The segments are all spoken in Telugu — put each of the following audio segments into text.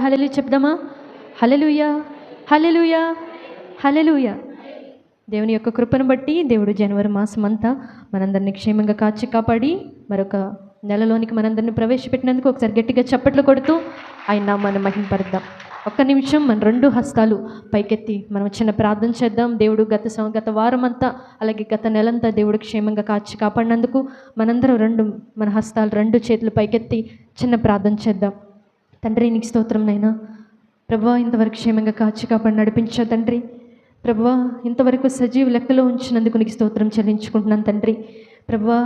హలలు చెప్దామా? హలలుయా హలలుయా హలలుయా దేవుని యొక్క కృపను బట్టి దేవుడు జనవరి మాసం అంతా మనందరినీ క్షేమంగా కాచి కాపాడి మరొక నెలలోనికి మనందరిని ప్రవేశపెట్టినందుకు ఒకసారి గట్టిగా చప్పట్లు కొడుతూ ఆయన నామాన్ని మహింపరుద్దాం. ఒక్క నిమిషం మన రెండు హస్తాలు పైకెత్తి మనం చిన్న ప్రార్థన చేద్దాం. దేవుడు గత సం- గత వారం అంతా అలాగే గత నెలంతా దేవుడు క్షేమంగా కాచి కాపాడినందుకు మనందరం రెండు మన హస్తాలు రెండు చేతులు పైకెత్తి చిన్న ప్రార్థన చేద్దాం. తండ్రి నీకు స్తోత్రం నైనా ప్రభా ఇంతవరకు క్షేమంగా కాచి కాపాడి నడిపించా తండ్రి. ప్రభా ఇంతవరకు సజీవ లెక్కలో ఉంచినందుకు నీకు స్తోత్రం చెల్లించుకుంటున్నాను తండ్రి. ప్రభా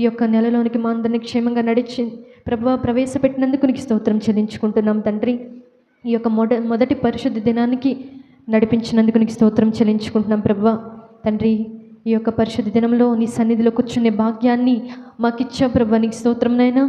ఈ యొక్క నెలలోనికి మా అందరినీ క్షేమంగా నడిచి ప్రభా ప్రవేశపెట్టినందుకు నీకు స్తోత్రం చెల్లించుకుంటున్నాం తండ్రి. ఈ యొక్క మొద మొదటి పరిశుద్ధ దినానికి నడిపించినందుకు నీకు స్తోత్రం చెల్లించుకుంటున్నాం ప్రభా. తండ్రి ఈ యొక్క పరిశుద్ధ దినంలో నీ సన్నిధిలో కూర్చునే భాగ్యాన్ని మాకిచ్చా ప్రభా నీకు స్తోత్రంనైనా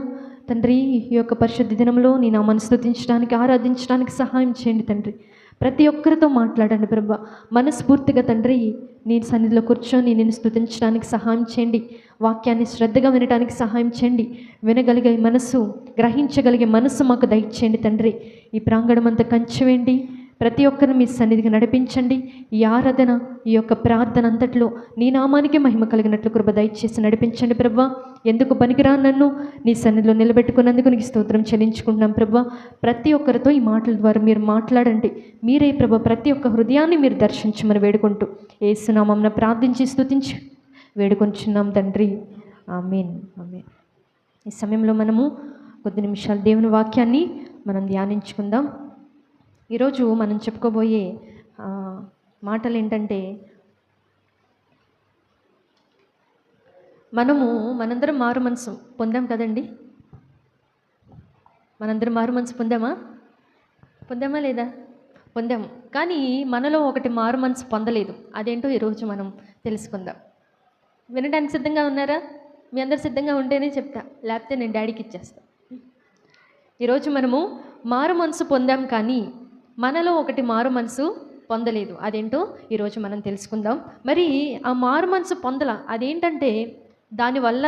తండ్రి ఈ యొక్క పరిశుద్ధ దినంలో నీ నామాన్ని స్థుతించడానికి ఆరాధించడానికి సహాయం చేయండి తండ్రి. ప్రతి ఒక్కరితో మాట్లాడండి ప్రభా. మనస్ఫూర్తిగా తండ్రి నీ సన్నిధిలో కూర్చొని నేను స్థుతించడానికి సహాయం చేయండి. వాక్యాన్ని శ్రద్ధగా వినడానికి సహాయం చేయండి. వినగలిగే మనసు గ్రహించగలిగే మనసు మాకు దయచేయండి తండ్రి. ఈ ప్రాంగణం అంతా కంచివేయండి. ప్రతి ఒక్కరిని మీ సన్నిధికి నడిపించండి. ఈ ఆరాధన ఈ యొక్క ప్రార్థన అంతట్లో నీ నామానికి మహిమ కలిగినట్లు కృప దయచేసి నడిపించండి ప్రభా. ఎందుకు పనికిరా నన్ను? నీ సన్నిధిలో నిలబెట్టుకున్నందుకు నీకు స్తోత్రం చెల్లించుకుంటున్నాం ప్రభా. ప్రతి ఒక్కరితో ఈ మాటల ద్వారా మీరు మాట్లాడండి. మీరే ప్రభా ప్రతి ఒక్క హృదయాన్ని మీరు దర్శించమని వేడుకుంటూ ఏసునామం ప్రార్థించి స్తుతించి. వేడుకొంచున్నాం తండ్రి. ఆమెన్. ఆమెన్. ఈ సమయంలో మనము కొద్ది నిమిషాలు దేవుని వాక్యాన్ని మనం ధ్యానించుకుందాం. ఈరోజు మనం చెప్పుకోబోయే మాటలు ఏంటంటే మనము మనందరం మారు మనసు పొందాం కదండి? మనందరం మారు మనసు పొందామా? పొందామా లేదా? పొందాము. కానీ మనలో ఒకటి మారు మనసు పొందలేదు. అదేంటో ఈరోజు మనం తెలుసుకుందాం. వినడానికి సిద్ధంగా ఉన్నారా? మీ అందరు సిద్ధంగా ఉంటేనే చెప్తా. లేకపోతే నేను డాడీకి ఇచ్చేస్తా. ఈరోజు మనము మారు మనసు పొందాం కానీ మనలో ఒకటి మారు మనసు పొందలేదు. అదేంటో ఈరోజు మనం తెలుసుకుందాం. మరి ఆ మారు మనసు పొందల అదేంటంటే దానివల్ల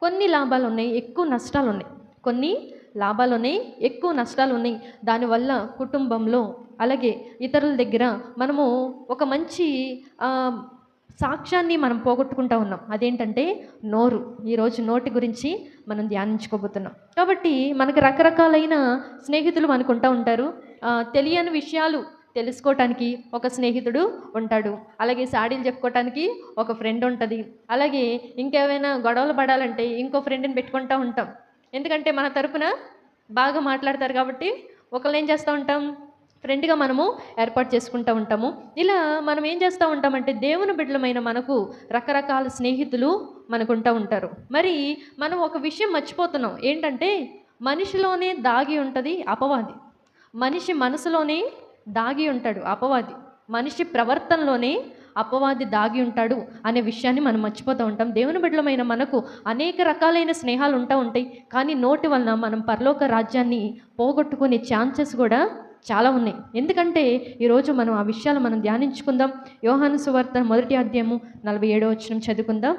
కొన్ని లాభాలు ఉన్నాయి ఎక్కువ నష్టాలు ఉన్నాయి కొన్ని లాభాలు ఉన్నాయి ఎక్కువ నష్టాలు ఉన్నాయి దానివల్ల కుటుంబంలో అలాగే ఇతరుల దగ్గర మనము ఒక మంచి సాక్ష్యాన్ని మనం పోగొట్టుకుంటా ఉన్నాం. అదేంటంటే నోరు. ఈరోజు నోటి గురించి మనం ధ్యానించుకోబోతున్నాం. కాబట్టి మనకు రకరకాలైన స్నేహితులు మనకుంటూ ఉంటారు. తెలియని విషయాలు తెలుసుకోవటానికి ఒక స్నేహితుడు ఉంటాడు. అలాగే సాడీలు చెప్పుకోవటానికి ఒక ఫ్రెండ్ ఉంటుంది. అలాగే ఇంకేమైనా గొడవలు పడాలంటే ఇంకో ఫ్రెండ్ని పెట్టుకుంటూ ఉంటాం. ఎందుకంటే మన తరపున బాగా మాట్లాడతారు కాబట్టి ఒకళ్ళు ఏం చేస్తూ ఉంటాం? ఫ్రెండ్గా మనము ఏర్పాటు చేసుకుంటూ ఉంటాము. ఇలా మనం ఏం చేస్తూ ఉంటామంటే దేవుని బిడ్డలమైన మనకు రకరకాల స్నేహితులు మనకుంటూ ఉంటారు. మరి మనం ఒక విషయం మర్చిపోతున్నాం. ఏంటంటే మనిషిలోనే దాగి ఉంటుంది అపవాది. మనిషి మనసులోనే దాగి ఉంటాడు అపవాది. మనిషి ప్రవర్తనలోనే అపవాది దాగి ఉంటాడు అనే విషయాన్ని మనం మర్చిపోతూ ఉంటాం. దేవుని బిడ్డలమైన మనకు అనేక రకాలైన స్నేహాలు ఉంటా ఉంటాయి. కానీ నోటి వలన మనం పరలోక రాజ్యాన్ని పోగొట్టుకునే ఛాన్సెస్ కూడా చాలా ఉన్నాయి. ఎందుకంటే ఈరోజు మనం ఆ విషయాలు మనం ధ్యానించుకుందాం. యోహాను సువార్త మొదటి అధ్యాయము నలభై ఏడో వచ్చిన చదువుకుందాం.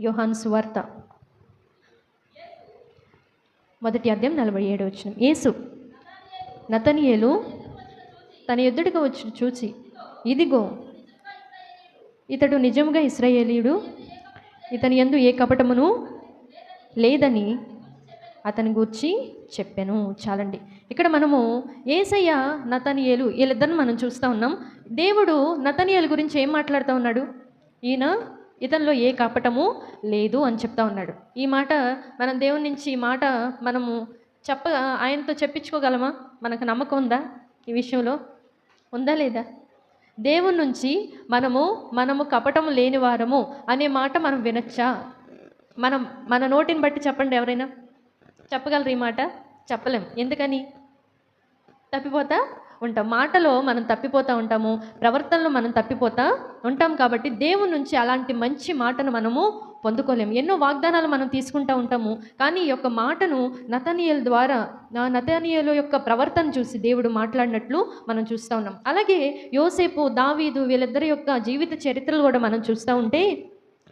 యోహాను సువార్త మొదటి అధ్యాయం నలభై ఏడో వచ్చిన యేసు నతనియేలు తన ఎదుటిగా వచ్చి చూచి ఇదిగో ఇతడు నిజముగా ఇస్రాయేలీయుడు ఇతని ఎందు ఏ కపటమును లేదని అతని గూర్చి చెప్పాను. చాలండి. ఇక్కడ మనము ఏసయ్య నతనియేలు వీళ్ళిద్దరిని మనం చూస్తూ ఉన్నాం. దేవుడు నతనియేలు గురించి ఏం మాట్లాడుతూ ఉన్నాడు? ఈయన ఇతనిలో ఏ కపటము లేదు అని చెప్తా ఉన్నాడు. ఈ మాట మనం దేవుని నుంచి ఈ మాట మనము చెప్ప ఆయనతో చెప్పించుకోగలమా? మనకు నమ్మకం ఉందా ఈ విషయంలో? ఉందా లేదా? దేవుని నుంచి మనము మనము కపటము లేని వారము అనే మాట మనం వినొచ్చా? మనం మన నోటిని బట్టి చెప్పండి ఎవరైనా. చెప్పగలరు ఈ మాట? చెప్పలేం. ఎందుకని? తప్పిపోతా? ఉంటాం. మాటలో మనం తప్పిపోతూ ఉంటాము. ప్రవర్తనలో మనం తప్పిపోతా ఉంటాం కాబట్టి దేవుని నుంచి అలాంటి మంచి మాటను మనము పొందుకోలేము ఎన్నో వాగ్దానాలు మనం తీసుకుంటూ ఉంటాము. కానీ ఈ యొక్క మాటను నతనీయుల ద్వారా నా నతనీయుల యొక్క ప్రవర్తన చూసి దేవుడు మాట్లాడినట్లు మనం చూస్తూ ఉన్నాం. అలాగే యోసేపు దావీదు వీళ్ళిద్దరి యొక్క జీవిత చరిత్రలు కూడా మనం చూస్తూ ఉంటే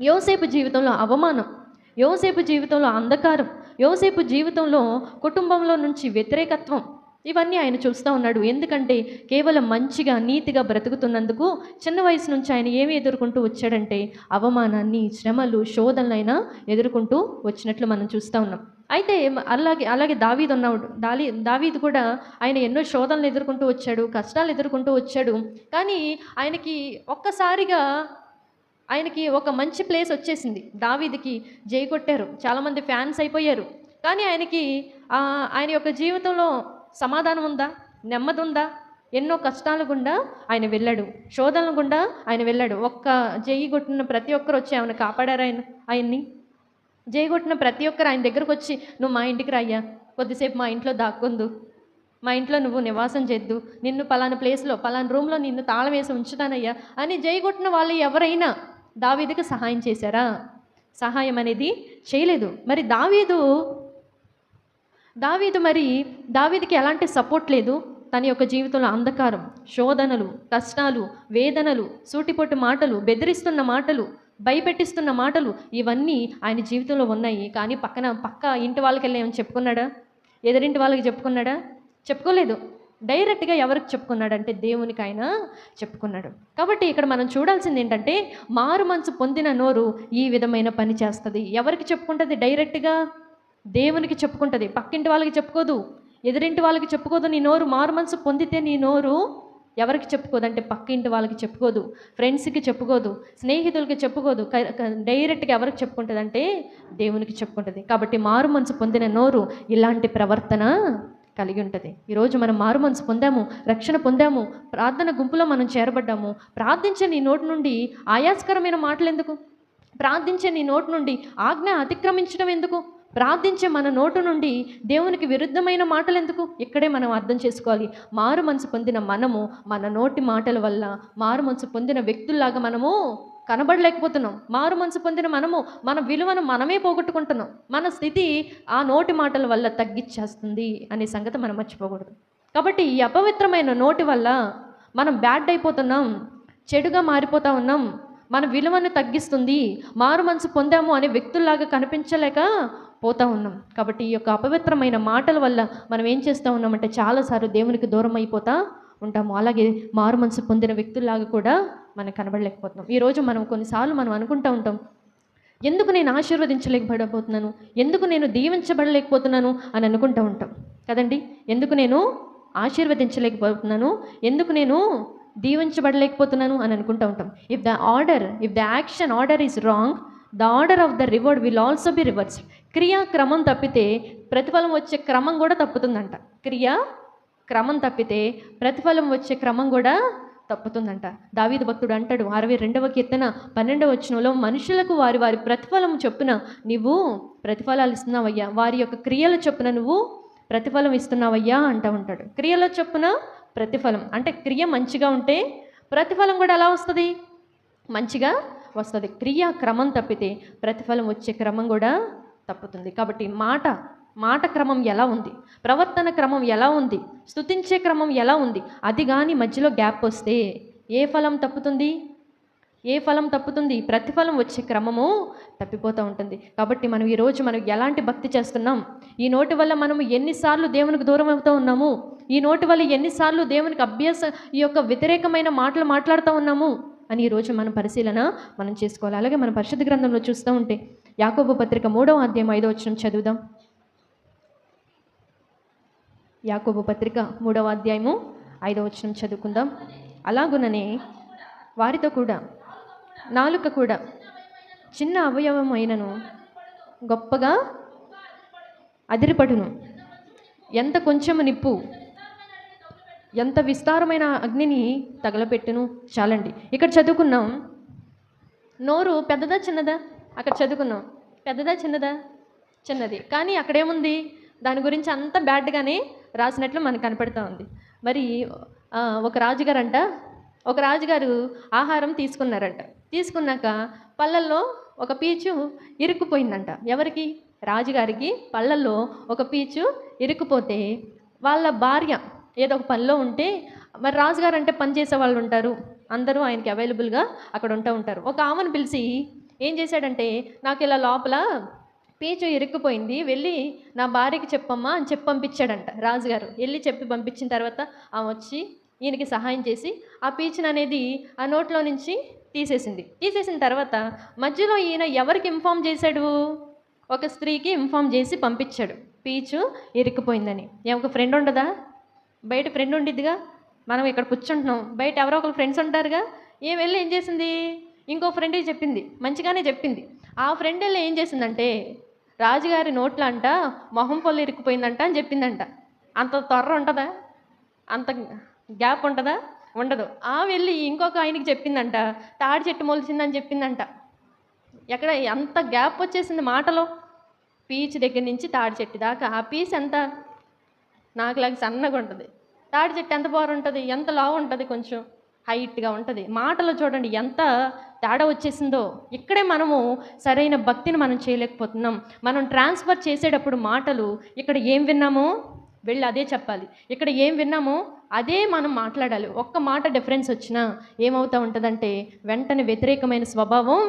యోసేపు జీవితంలో అవమానం యోసేపు జీవితంలో అంధకారం యోసేపు జీవితంలో కుటుంబంలో నుంచి వ్యతిరేకత్వం ఇవన్నీ ఆయన చూస్తూ ఉన్నాడు. ఎందుకంటే కేవలం మంచిగా నీతిగా బ్రతుకుతున్నందుకు చిన్న వయసు నుంచి ఆయన ఏమి ఎదుర్కొంటూ వచ్చాడంటే అవమానాన్ని శ్రమలు శోధనలైనా ఎదుర్కొంటూ వచ్చినట్లు మనం చూస్తూ ఉన్నాం. అయితే అలాగే అలాగే దావీదు ఉన్నాడు దాలి దావీద్ కూడా ఆయన ఎన్నో శోధనలు ఎదుర్కొంటూ వచ్చాడు కష్టాలు ఎదుర్కొంటూ వచ్చాడు. కానీ ఆయనకి ఒక్కసారిగా ఆయనకి ఒక మంచి ప్లేస్ వచ్చేసింది. దావీదికి జై కొట్టారు. చాలామంది ఫ్యాన్స్ అయిపోయారు. కానీ ఆయనకి ఆయన యొక్క జీవితంలో సమాధానం ఉందా నెమ్మది ఉందా ఎన్నో కష్టాల గుండా ఆయన వెళ్ళాడు. శోధనల గుండా ఆయన వెళ్ళాడు. ఒక్క జై కొట్టిన ప్రతి ఒక్కరు వచ్చి ఆయన కాపాడారు ఆయన ఆయన్ని. జై కొట్టిన ప్రతి ఒక్కరు ఆయన దగ్గరకు వచ్చి నువ్వు మా ఇంటికి రాయ్యా. కొద్దిసేపు మా ఇంట్లో దాక్కుందు. మా ఇంట్లో నువ్వు నివాసం చేద్దు. నిన్ను పలానా ప్లేస్లో పలానా రూమ్లో నిన్ను తాళం వేసి ఉంచుతానయ్యా. అని జై కొట్టిన వాళ్ళు ఎవరైనా దావీదుకి సహాయం చేశారా? సహాయం అనేది చేయలేదు. మరి దావీదు దావీదు మరి దావీదుకి ఎలాంటి సపోర్ట్ లేదు. తన యొక్క జీవితంలో అంధకారం శోధనలు కష్టాలు వేదనలు సూటిపోటు మాటలు బెదిరిస్తున్న మాటలు భయపెట్టిస్తున్న మాటలు ఇవన్నీ ఆయన జీవితంలో ఉన్నాయి. కానీ పక్కన పక్క ఇంటి వాళ్ళకి వెళ్ళి ఏమైనా చెప్పుకున్నాడా? ఎదురింటి వాళ్ళకి చెప్పుకున్నాడా? చెప్పుకోలేదు. డైరెక్ట్గా ఎవరికి చెప్పుకున్నాడంటే దేవునికి ఆయన చెప్పుకున్నాడు. కాబట్టి ఇక్కడ మనం చూడాల్సింది ఏంటంటే మారు మనసు పొందిన నోరు ఈ విధమైన పని చేస్తుంది. ఎవరికి చెప్పుకుంటుంది? డైరెక్ట్గా దేవునికి చెప్పుకుంటుంది. పక్కింటి వాళ్ళకి చెప్పుకోదు ఎదురింటి వాళ్ళకి చెప్పుకోదు. నీ నోరు మారు మనసు పొందితే నీ నోరు ఎవరికి చెప్పుకోదు? అంటే పక్కింటి వాళ్ళకి చెప్పుకోదు ఫ్రెండ్స్కి చెప్పుకోదు స్నేహితులకి చెప్పుకోదు. డైరెక్ట్గా ఎవరికి చెప్పుకుంటుంది? అంటే దేవునికి చెప్పుకుంటుంది. కాబట్టి మారు మనసు పొందిన నోరు ఇలాంటి ప్రవర్తన కలిగి ఉంటుంది. ఈరోజు మనం మారు మనసు పొందాము రక్షణ పొందాము ప్రార్థన గుంపులో మనం చేరబడ్డాము. ప్రార్థించే నీ నోటి నుండి ఆయాస్కరమైన మాటలు ఎందుకు? ప్రార్థించే నీ నోటి నుండి ఆజ్ఞ అతిక్రమించడం ఎందుకు? ప్రార్థించే మన నోటు నుండి దేవునికి విరుద్ధమైన మాటలు ఎందుకు? ఇక్కడే మనం అర్థం చేసుకోవాలి. మారు మనసు పొందిన మనము మన నోటి మాటల వల్ల మారు మనసు పొందిన వ్యక్తుల్లాగా మనము కనబడలేకపోతున్నాం. మారు మనసు పొందిన మనము మన విలువను మనమే పోగొట్టుకుంటున్నాం. మన స్థితి ఆ నోటి మాటల వల్ల తగ్గిచ్చేస్తుంది అనే సంగతి మనం మర్చిపోకూడదు. కాబట్టి ఈ అపవిత్రమైన నోటి వల్ల మనం బ్యాడ్ అయిపోతున్నాం చెడుగా మారిపోతా ఉన్నాం మన విలువను తగ్గిస్తుంది మారు మనసు పొందాము అనే వ్యక్తుల్లాగా కనిపించలేక పోతా ఉన్నాం. కాబట్టి ఈ యొక్క అపవిత్రమైన మాటల వల్ల మనం ఏం చేస్తూ ఉన్నామంటే చాలాసార్లు దేవునికి దూరం అయిపోతా ఉంటాము. అలాగే మారు మనసు పొందిన వ్యక్తుల్లాగా కూడా మనం కనబడలేకపోతున్నాం. ఈరోజు మనం కొన్నిసార్లు మనం అనుకుంటూ ఉంటాం ఎందుకు నేను ఆశీర్వదించలేకపోతున్నాను? ఎందుకు నేను దీవించబడలేకపోతున్నాను? అని అనుకుంటూ ఉంటాం. కదండి? ఎందుకు నేను ఆశీర్వదించలేకపోతున్నాను? ఎందుకు నేను దీవించబడలేకపోతున్నాను? అని అనుకుంటూ ఉంటాం. If the order if the action order is wrong the order of the reward will also be reversed క్రియా క్రమం తప్పితే ప్రతిఫలం వచ్చే క్రమం కూడా తప్పుతుందంట. క్రియా క్రమం తప్పితే ప్రతిఫలం వచ్చే క్రమం కూడా తప్పుతుందంట. దావీదు భక్తుడు అంటాడు అరవై రెండవ కీర్తన పన్నెండవ వచనంలో మనుషులకు వారి వారి ప్రతిఫలం చొప్పున నువ్వు ప్రతిఫలాలు ఇస్తున్నావయ్యా. వారి యొక్క క్రియల చొప్పున నువ్వు ప్రతిఫలం ఇస్తున్నావయ్యా అంటూ ఉంటాడు. క్రియల చొప్పున ప్రతిఫలం అంటే క్రియ మంచిగా ఉంటే ప్రతిఫలం కూడా ఎలా వస్తుంది? మంచిగా వస్తుంది. క్రియ క్రమం తప్పితే ప్రతిఫలం వచ్చే క్రమం కూడా తప్పుతుంది. కాబట్టి మాట మాట క్రమం ఎలా ఉంది? ప్రవర్తన క్రమం ఎలా ఉంది? స్తుతించే క్రమం ఎలా ఉంది? అది కానీ మధ్యలో గ్యాప్ వస్తే ఏ ఫలం తప్పుతుంది? ఏ ఫలం తప్పుతుంది? ప్రతిఫలం వచ్చే క్రమము తప్పిపోతూ ఉంటుంది. కాబట్టి మనం ఈరోజు మనం ఎలాంటి భక్తి చేస్తున్నాం? ఈ నోటి వల్ల మనము ఎన్నిసార్లు దేవునికి దూరం అవుతూ ఉన్నాము? ఈ నోటి వల్ల ఎన్నిసార్లు దేవునికి అభ్యాస ఈ యొక్క వ్యతిరేకమైన మాటలు మాట్లాడుతూ ఉన్నాము? అని ఈరోజు మనం పరిశీలన మనం చేసుకోవాలి. అలాగే మన పరిశుద్ధ గ్రంథంలో చూస్తూ ఉంటే యాకోబు పత్రిక మూడవ అధ్యాయం ఐదో వచ్చిన చదువుదాం. యాకోబు పత్రిక మూడవ అధ్యాయము ఐదో వచనం చదువుకుందాం. అలాగుననే వారితో కూడా నాలుక కూడా చిన్న అవయవమైనను గొప్పగా అదిరిపడును. ఎంత కొంచెము నిప్పు ఎంత విస్తారమైన అగ్నిని తగలపెట్టును చాలండి. ఇక్కడ చదువుకున్నాం నోరు పెద్దదా చిన్నదా? అక్కడ చదువుకున్నాం. పెద్దదా చిన్నదా? చిన్నది. కానీ అక్కడేముంది? దాని గురించి అంత బ్యాడ్గానే రాసినట్లు మనకు కనపడుతూ ఉంది. మరి ఒక రాజుగారంట. ఒక రాజుగారు ఆహారం తీసుకున్నారంట. తీసుకున్నాక పళ్ళల్లో ఒక పీచు ఇరుక్కుపోయిందంట. ఎవరికి? రాజుగారికి. పళ్ళల్లో ఒక పీచు ఇరుక్కుపోతే వాళ్ళ భార్య ఏదో ఒక పనిలో ఉంటే మరి రాజుగారు అంటే పని చేసే వాళ్ళు ఉంటారు అందరూ ఆయనకి అవైలబుల్గా అక్కడ ఉంటూ ఉంటారు. ఒక ఆమెను పిలిచి ఏం చేశాడంటే నాకు ఇలా లోపల పీచు ఇరుక్కుపోయింది వెళ్ళి నా భార్యకి చెప్పమ్మా అని చెప్పి పంపించాడంట రాజుగారు. వెళ్ళి చెప్పి పంపించిన తర్వాత ఆమె వచ్చి ఈయనకి సహాయం చేసి ఆ పీచుని అనేది ఆ నోట్లో నుంచి తీసేసింది. తీసేసిన తర్వాత మధ్యలో ఈయన ఎవరికి ఇన్ఫామ్ చేశాడు? ఒక స్త్రీకి ఇన్ఫామ్ చేసి పంపించాడు. పీచు ఇరుక్కుపోయిందని. ఏ ఒక ఫ్రెండ్ ఉండదా? బయట ఫ్రెండ్ ఉండిద్దిగా? మనం ఇక్కడ కూర్చుంటున్నాం. బయట ఎవరో ఒకరు ఫ్రెండ్స్ ఉంటారుగా? ఏం వెళ్ళి ఏం చేసింది? ఇంకో ఫ్రెండ్ చెప్పింది మంచిగానే చెప్పింది. ఆ ఫ్రెండ్ వెళ్ళి ఏం చేసిందంటే రాజుగారి నోట్లో అంట మొహం పొల్లు ఇరుక్కుపోయిందంట అని చెప్పిందంట. అంత త్వర ఉంటుందా? అంత గ్యాప్ ఉంటుందా? ఉండదు. ఆ వెళ్ళి ఇంకొక ఆయనకి చెప్పిందంట తాడి చెట్టు మొలిచిందని చెప్పిందంట. ఎక్కడ ఎంత గ్యాప్ వచ్చేసింది మాటలో? పీచ్ దగ్గర నుంచి తాడి చెట్టు దాకా. ఆ పీచ్ ఎంత? నాకులాగా సన్నగా ఉంటుంది. తాడి చెట్టు ఎంత బాగుంటుంది ఎంత లావు ఉంటుంది కొంచెం? హైట్గా ఉంటుంది. మాటలో చూడండి ఎంత తేడా వచ్చేసిందో. ఇక్కడే మనము సరైన భక్తిని మనం చేయలేకపోతున్నాం. మనం ట్రాన్స్ఫర్ చేసేటప్పుడు మాటలు ఇక్కడ ఏం విన్నామో వెళ్ళి అదే చెప్పాలి. ఇక్కడ ఏం విన్నామో అదే మనం మాట్లాడాలి. ఒక్క మాట డిఫరెన్స్ వచ్చినా ఏమవుతూ ఉంటుందంటే వెంటనే వ్యతిరేకమైన స్వభావం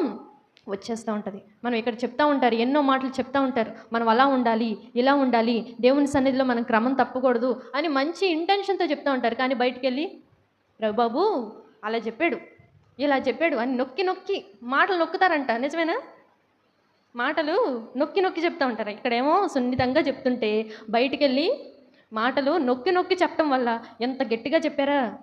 వచ్చేస్తూ ఉంటుంది. మనం ఇక్కడ చెప్తూ ఉంటారు ఎన్నో మాటలు చెప్తూ ఉంటారు. మనం అలా ఉండాలి ఇలా ఉండాలి దేవుని సన్నిధిలో మనం క్రమం తప్పకూడదు అని మంచి ఇంటెన్షన్తో చెప్తూ ఉంటారు. కానీ బయటికి వెళ్ళి రఘుబాబు అలా చెప్పాడు. ఇలా చెప్పాడు. అని నొక్కి నొక్కి మాటలు నొక్కుతారంట. నిజమేనా? మాటలు నొక్కి నొక్కి చెప్తూ ఉంటారు. ఇక్కడేమో సున్నితంగా చెప్తుంటే బయటికి వెళ్ళి మాటలు నొక్కి నొక్కి చెప్పడం వల్ల ఎంత గట్టిగా చెప్పారా?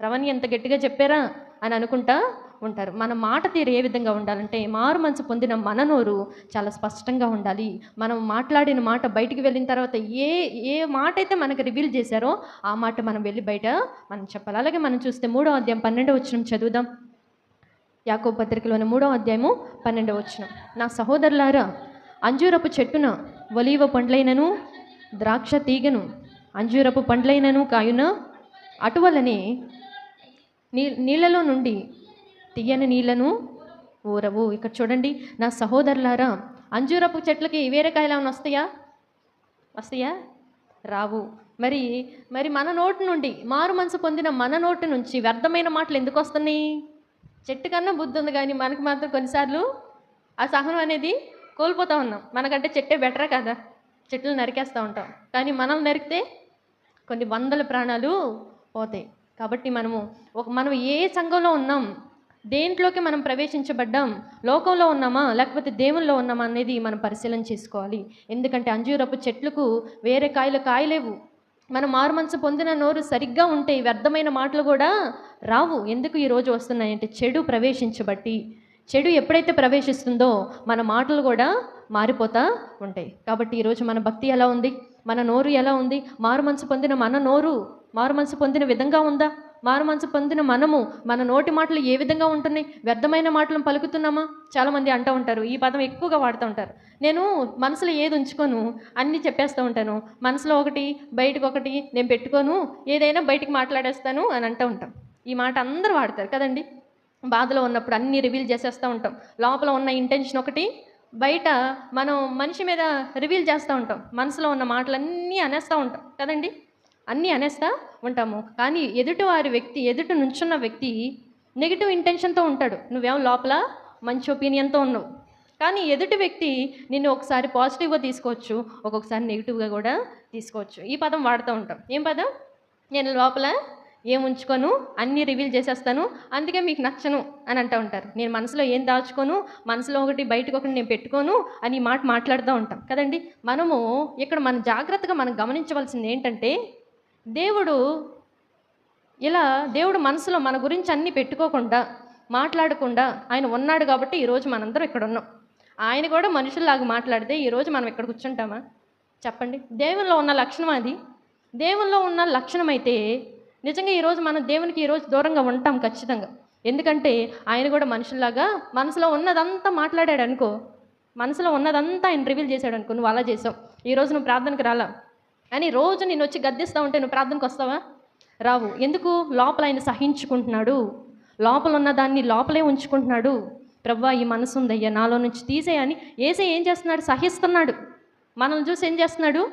రవణి ఎంత గట్టిగా చెప్పారా? అని అనుకుంటా ఉంటారు. మన మాట తీరు ఏ విధంగా ఉండాలంటే మారు మనసు పొందిన మన నోరు చాలా స్పష్టంగా ఉండాలి. మనం మాట్లాడిన మాట బయటికి వెళ్ళిన తర్వాత ఏ ఏ మాట అయితే మనకు రివీల్ చేశారో ఆ మాట మనం వెళ్ళి బయట మనం చెప్పాలి. అలాగే మనం చూస్తే మూడో అధ్యాయం పన్నెండో వచ్చిన చదువుదాం. యాకో పత్రికలోని మూడో అధ్యాయము పన్నెండవ వచనం. నా సహోదరులారా అంజూరపు చెట్టున ఒలీవ పండ్లైనను ద్రాక్ష తీగను అంజూరపు పండ్లైనను కాయున అటువలనే నీ నీళ్ళలో నుండి తీయని నీళ్ళను ఊరవు. ఇక్కడ చూడండి నా సహోదరులారా అంజూరపు చెట్లకి వేరే కాయలు ఏమైనా వస్తాయా? వస్తాయా? రావు. మరి మరి మన నోటి నుండి మారు మనసు పొందిన మన నోటి నుంచి వ్యర్థమైన మాటలు ఎందుకు వస్తున్నాయి? చెట్టు కన్నా బుద్ధి ఉంది కానీ మనకు మాత్రం కొన్నిసార్లు ఆ సహనం అనేది కోల్పోతూ ఉన్నాం. మనకంటే చెట్టే బెటర్ కదా. చెట్లు నరికేస్తూ ఉంటాం. కానీ మనల్ని నరికితే కొన్ని వందల ప్రాణాలు పోతాయి. కాబట్టి మనము ఒక మనం ఏ సంఘంలో ఉన్నాం దేంట్లోకి మనం ప్రవేశించబడ్డాం? లోకంలో ఉన్నామా? లేకపోతే దేవుల్లో ఉన్నామా అనేది మనం పరిశీలన చేసుకోవాలి. ఎందుకంటే అంజూరపు చెట్లకు వేరే కాయలు కాయలేవు. మనం మారుమనసు పొందిన నోరు సరిగ్గా ఉంటే వ్యర్థమైన మాటలు కూడా రావు. ఎందుకు ఈ రోజు వస్తున్నాయంటే చెడు ప్రవేశించబట్టి. చెడు ఎప్పుడైతే ప్రవేశిస్తుందో మన మాటలు కూడా మారిపోతా ఉంటాయి. కాబట్టి ఈరోజు మన భక్తి ఎలా ఉంది? మన నోరు ఎలా ఉంది? మారు మనసు పొందిన మన నోరు మారు మనసు పొందిన విధంగా ఉందా? మారు మనసు పొందిన మనము మన నోటి మాటలు ఏ విధంగా ఉంటున్నాయి? వ్యర్థమైన మాటలను పలుకుతున్నామా? చాలామంది అంటూ ఉంటారు ఈ పదం ఎక్కువగా వాడుతూ ఉంటారు. నేను మనసులో ఏది ఉంచుకోను? అన్నీ చెప్పేస్తూ ఉంటాను. మనసులో ఒకటి బయటకు ఒకటి నేను పెట్టుకోను ఏదైనా బయటికి మాట్లాడేస్తాను అని అంటూ ఉంటాం. ఈ మాట అందరూ వాడతారు కదండి? బాధలో ఉన్నప్పుడు అన్నీ రివీల్ చేసేస్తూ ఉంటాం. లోపల ఉన్న ఇంటెన్షన్ ఒకటి బయట మనం మనిషి మీద రివీల్ చేస్తూ ఉంటాం. మనసులో ఉన్న మాటలన్నీ అనేస్తూ ఉంటాం. కదండి? అన్నీ అనేస్తా ఉంటాము. కానీ ఎదుటి వారి వ్యక్తి ఎదుట నుంచున్న వ్యక్తి నెగిటివ్ ఇంటెన్షన్తో ఉంటాడు. నువ్వేం లోపల మంచి ఒపీనియన్తో ఉన్నావు. కానీ ఎదుటి వ్యక్తి నిన్ను ఒకసారి పాజిటివ్గా తీసుకోవచ్చు ఒక్కొక్కసారి నెగిటివ్గా కూడా తీసుకోవచ్చు. ఈ పదం వాడుతూ ఉంటాం. ఏం పదం? నేను లోపల ఏం ఉంచుకోను అన్నీ రివీల్ చేసేస్తాను అందుకే మీకు నచ్చను అని అంటూ ఉంటారు. నేను మనసులో ఏం దాచుకోను మనసులో ఒకటి బయటకు ఒకటి నేను పెట్టుకోను అని మాట మాట్లాడుతూ ఉంటాం. కదండి? మనము ఇక్కడ మన జాగ్రత్తగా మనం గమనించవలసింది ఏంటంటే దేవుడు ఇలా దేవుడు మనసులో మన గురించి అన్నీ పెట్టుకోకుండా మాట్లాడకుండా ఆయన ఉన్నాడు కాబట్టి ఈరోజు మనందరం ఇక్కడ ఉన్నాం. ఆయన కూడా మనుషుల్లాగా మాట్లాడితే ఈరోజు మనం ఇక్కడ కూర్చుంటామా? చెప్పండి. దేవుల్లో ఉన్న లక్షణం అది. దేవుల్లో ఉన్న లక్షణం అయితే నిజంగా ఈరోజు మనం దేవునికి ఈరోజు దూరంగా ఉంటాం ఖచ్చితంగా. ఎందుకంటే ఆయన కూడా మనుషుల్లాగా మనసులో ఉన్నదంతా మాట్లాడాడు అనుకో మనసులో ఉన్నదంతా ఆయన రివీల్ చేశాడు అనుకో నువ్వు అలా చేసావు. ఈరోజు నువ్వు ప్రార్థనకు రాలా? అని రోజు నేను వచ్చి గద్దిస్తా ఉంటే నువ్వు ప్రార్థనకు వస్తావా? రావు. ఎందుకు? లోపల ఆయన సహించుకుంటున్నాడు. లోపల ఉన్న దాన్ని లోపలే ఉంచుకుంటున్నాడు. ప్రవ్వా ఈ మనసు ఉందయ్యా నాలో నుంచి తీసేయని ఏసే ఏం చేస్తున్నాడు? సహిస్తున్నాడు. మనల్ని చూసి ఏం చేస్తున్నాడు?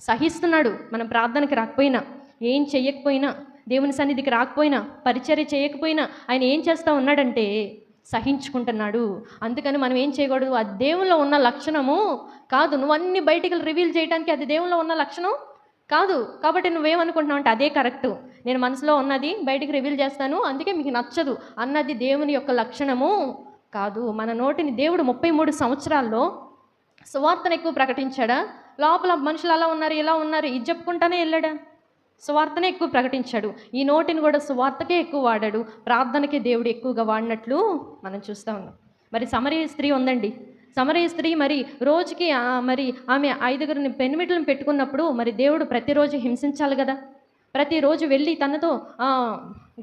సహిస్తున్నాడు. మనం ప్రార్థనకి రాకపోయినా ఏం చెయ్యకపోయినా దేవుని సన్నిధికి రాకపోయినా పరిచర్య చేయకపోయినా ఆయన ఏం చేస్తూ ఉన్నాడంటే సహించుకుంటున్నాడు. అందుకని మనం ఏం చేయకూడదు? అది దేవుల్లో ఉన్న లక్షణము కాదు. నువ్వు అన్ని బయటికి రివీల్ చేయడానికి అది దేవుల్లో ఉన్న లక్షణం కాదు. కాబట్టి నువ్వేమనుకుంటున్నావు అంటే అదే కరెక్ట్. నేను మనసులో ఉన్నది బయటికి రివీల్ చేస్తాను. అందుకే మీకు నచ్చదు. అన్నది దేవుని యొక్క లక్షణము కాదు. మన నోటిని దేవుడు ముప్పై మూడు సంవత్సరాల్లో సువార్తను ఎక్కువ ప్రకటించాడా? లోపల మనుషులు అలా ఉన్నారు ఇలా ఉన్నారు. ఇది చెప్పుకుంటానే వెళ్ళాడా? సువార్తనే ఎక్కువ ప్రకటించాడు. ఈ నోటిని కూడా సువార్తకే ఎక్కువ వాడాడు. ప్రార్థనకే దేవుడు ఎక్కువగా వాడినట్లు మనం చూస్తూ ఉన్నాం. మరి సమరయ స్త్రీ ఉందండి. సమరయ స్త్రీ మరి రోజుకి మరి ఆమె ఐదుగురిని పెనిమిట్లను పెట్టుకున్నప్పుడు మరి దేవుడు ప్రతిరోజు హింసించాలి కదా. ప్రతిరోజు వెళ్ళి తనతో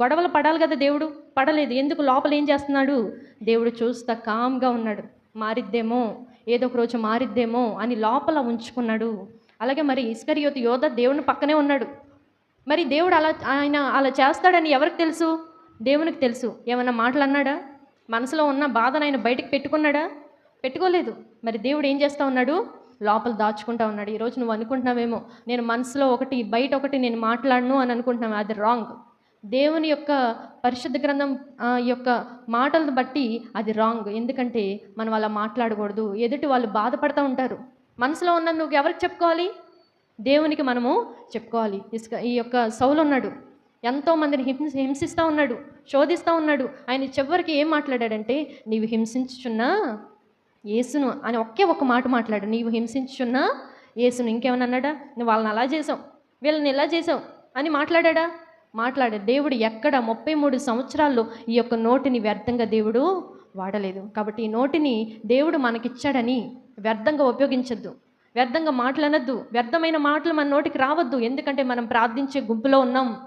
గొడవలు పడాలి కదా దేవుడు. పడలేదు. ఎందుకు? లోపల ఏం చేస్తున్నాడు? దేవుడు చూస్తా కామ్గా ఉన్నాడు. మారిద్దేమో. ఏదో ఒక రోజు మారిద్దేమో అని లోపల ఉంచుకున్నాడు. అలాగే మరి ఇస్కరియోతు యోధ దేవుని పక్కనే ఉన్నాడు. మరి దేవుడు అలా ఆయన అలా చేస్తాడని ఎవరికి తెలుసు? దేవునికి తెలుసు. ఏమన్నా మాటలు అన్నాడా మనసులో ఉన్న బాధను ఆయన బయటకు పెట్టుకున్నాడా? పెట్టుకోలేదు. మరి దేవుడు ఏం చేస్తూ ఉన్నాడు? లోపల దాచుకుంటా ఉన్నాడు. ఈరోజు నువ్వు అనుకుంటున్నావేమో నేను మనసులో ఒకటి బయట ఒకటి నేను మాట్లాడను అని అనుకుంటున్నావు? అది రాంగ్. దేవుని యొక్క పరిశుద్ధ గ్రంథం యొక్క మాటలను బట్టి అది రాంగ్. ఎందుకంటే మనం అలా మాట్లాడకూడదు. ఎదుటి వాళ్ళు బాధపడుతూ ఉంటారు. మనసులో ఉన్న నువ్వు ఎవరికి చెప్పుకోవాలి? దేవునికి మనము చెప్పుకోవాలి. ఇసుక ఈ యొక్క సౌలు ఉన్నాడు. ఎంతో మందిని హింస హింసిస్తూ ఉన్నాడు. శోధిస్తూ ఉన్నాడు. ఆయన చివరికి ఏం మాట్లాడాడంటే నీవు హింసించుచున్నా యేసును అని ఒకే ఒక్క మాట మాట్లాడు. నీవు హింసించున్నా యేసును ఇంకేమన్నా అన్నాడా? నువ్వు వాళ్ళని అలా చేసావు. వీళ్ళని ఇలా చేసావు అని మాట్లాడాడా? మాట్లాడాడు దేవుడు ఎక్కడ ముప్పై మూడు సంవత్సరాల్లో ఈ యొక్క నోటిని వ్యర్థంగా దేవుడు వాడలేదు. కాబట్టి ఈ నోటిని దేవుడు మనకిచ్చాడని వ్యర్థంగా ఉపయోగించొద్దు. వ్యర్థంగా మాటలనొద్దు. వ్యర్థమైన మాటలు మన నోటికి రావద్దు. ఎందుకంటే మనం ప్రార్థించే గుంపులో ఉన్నాం.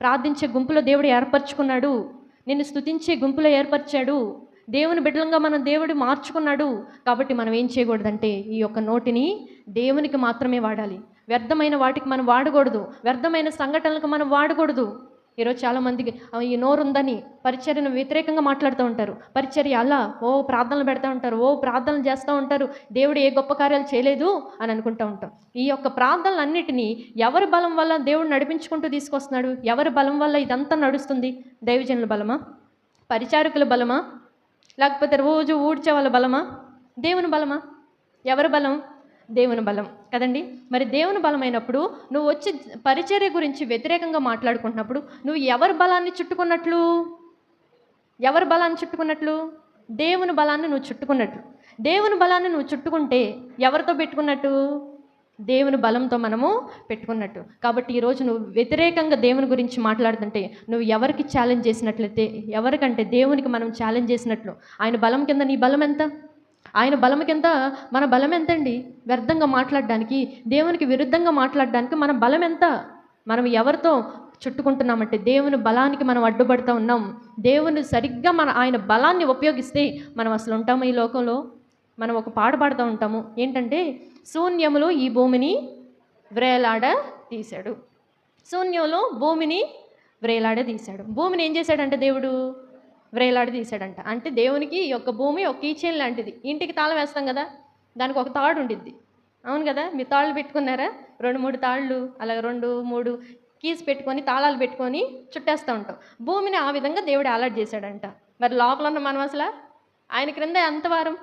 ప్రార్థించే గుంపులో దేవుడు ఏర్పరచుకున్నాడు. నిన్ను స్తుతించే గుంపులో ఏర్పరిచాడు. దేవుని బిడ్డలంగా మనం దేవుడు మార్చుకున్నాడు. కాబట్టి మనం ఏం చేయకూడదంటే ఈ యొక్క నోటిని దేవునికి మాత్రమే వాడాలి. వ్యర్థమైన వాటికి మనం వాడకూడదు. వ్యర్థమైన సంఘటనలకు మనం వాడకూడదు. ఈరోజు చాలామందికి ఈ నోరు ఉందని పరిచర్యను వ్యతిరేకంగా మాట్లాడుతూ ఉంటారు. పరిచర్య అలా ఓ ప్రార్థనలు పెడతా ఉంటారు ఓ ప్రార్థనలు చేస్తూ ఉంటారు. దేవుడు ఏ గొప్ప కార్యాలు చేయలేదు అని అనుకుంటూ ఉంటాం. ఈ యొక్క ప్రార్థనలన్నిటినీ ఎవరి బలం వల్ల దేవుడు నడిపించుకుంటూ తీసుకొస్తున్నాడు? ఎవరి బలం వల్ల ఇదంతా నడుస్తుంది? దైవజనుల బలమా? పరిచారకుల బలమా? లేకపోతే రోజు ఊడ్చే వాళ్ళ బలమా? దేవుని బలమా? ఎవరి బలం? దేవుని బలం కదండి? మరి దేవుని బలమైనప్పుడు నువ్వు వచ్చి పరిచర్య గురించి వ్యతిరేకంగా మాట్లాడుకుంటున్నప్పుడు నువ్వు ఎవరి బలాన్ని చుట్టుకున్నట్లు? ఎవరి బలాన్ని చుట్టుకున్నట్లు? దేవుని బలాన్ని నువ్వు చుట్టుకున్నట్లు. దేవుని బలాన్ని నువ్వు చుట్టుకుంటే ఎవరితో పెట్టుకున్నట్టు? దేవుని బలంతో మనము పెట్టుకున్నట్టు. కాబట్టి ఈరోజు నువ్వు వ్యతిరేకంగా దేవుని గురించి మాట్లాడుతుంటే నువ్వు ఎవరికి ఛాలెంజ్ చేసినట్లయితే ఎవరికంటే దేవునికి మనం ఛాలెంజ్ చేసినట్లు? ఆయన బలం కింద నీ బలం ఎంత? ఆయన బలం కింద మన బలం ఎంతండి వ్యర్థంగా మాట్లాడడానికి దేవునికి విరుద్ధంగా మాట్లాడడానికి మన బలం ఎంత మనం ఎవరితో చుట్టుకుంటున్నామంటే దేవుని బలానికి మనం అడ్డుపడుతూ ఉన్నాం. దేవుని సరిగ్గా మన ఆయన బలాన్ని ఉపయోగిస్తే మనం అసలు ఉంటాము ఈ లోకంలో? మనం ఒక పాట పాడుతూ ఉంటాము. ఏంటంటే శూన్యములో ఈ భూమిని వ్రేలాడ తీశాడు. శూన్యంలో భూమిని వ్రేలాడ తీశాడు. భూమిని ఏం చేశాడంటే దేవుడు? వ్రేలాడి తీశాడంట. అంటే దేవునికి ఈ యొక్క భూమి ఒక కీచైన్ లాంటిది. ఇంటికి తాళం వేస్తాం కదా దానికి ఒక తాడు ఉండిద్ది. అవును కదా మీ తాళ్ళు పెట్టుకున్నారా? రెండు మూడు తాళ్ళు అలాగే రెండు మూడు కీస్ పెట్టుకొని తాళాలు పెట్టుకొని చుట్టేస్తూ ఉంటాం. భూమిని ఆ విధంగా దేవుడు అలర్ట్ చేశాడంట. మరి లోపల ఉన్న మనం అసలు ఆయన క్రింద ఎంత వారం?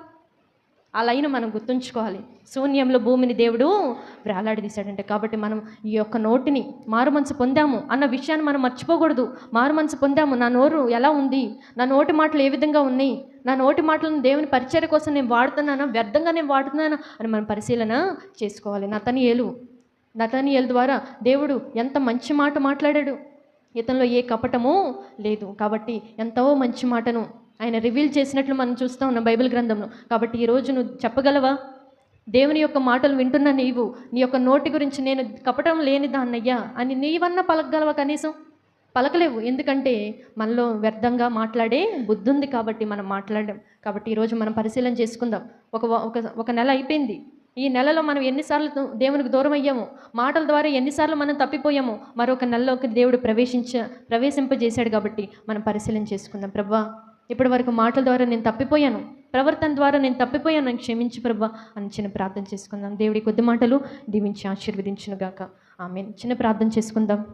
ఆ లైన్ మనం గుర్తుంచుకోవాలి. శూన్యంలో భూమిని దేవుడు వేలాడదీశాడంటే కాబట్టి మనం ఈ యొక్క నోటిని మారు మనసు పొందాము అన్న విషయాన్ని మనం మర్చిపోకూడదు. మారు మనసు పొందాము. నా నోరు ఎలా ఉంది? నా నోటి మాటలు ఏ విధంగా ఉన్నాయి? నా నోటి మాటలను దేవుని పరిచయ కోసం నేను వాడుతున్నానా? వ్యర్థంగా నేను వాడుతున్నానా? అని మనం పరిశీలన చేసుకోవాలి. నతనియేలు. నతనియేలు ద్వారా దేవుడు ఎంత మంచి మాట మాట్లాడాడు? ఇతనిలో ఏ కపటము లేదు. కాబట్టి ఎంతో మంచి మాటను ఆయన రివీల్ చేసినట్లు మనం చూస్తూ ఉన్నాం బైబిల్ గ్రంథంలో. కాబట్టి ఈరోజు నువ్వు చెప్పగలవా? దేవుని యొక్క మాటలు వింటున్న నీవు నీ యొక్క నోటి గురించి నేను కపటం లేని దాన్నయ్యా అని నీవన్నా పలకగలవా కనీసం? పలకలేవు. ఎందుకంటే మనలో వ్యర్థంగా మాట్లాడే బుద్ధి ఉంది కాబట్టి మనం మాట్లాడడం కాబట్టి ఈరోజు మనం పరిశీలన చేసుకుందాం. ఒక ఒక ఒక నెల అయిపోయింది. ఈ నెలలో మనం ఎన్నిసార్లు దేవునికి దూరం అయ్యాము? మాటల ద్వారా ఎన్నిసార్లు మనం తప్పిపోయాము? మరొక నెలలోకి దేవుడు ప్రవేశించ ప్రవేశింపజేశాడు కాబట్టి మనం పరిశీలన చేసుకుందాం. ప్రభా ఇప్పటి వరకు మాటల ద్వారా నేను తప్పిపోయాను. ప్రవర్తన ద్వారా నేను తప్పిపోయాను. నన్ను క్షమించి ప్రభా అని చిన్న ప్రార్థన చేసుకుందాం. దేవుడి కొద్ది మాటలు దీవించి ఆశీర్వదించునుగాక. ఆమె చిన్న ప్రార్థన చేసుకుందాం.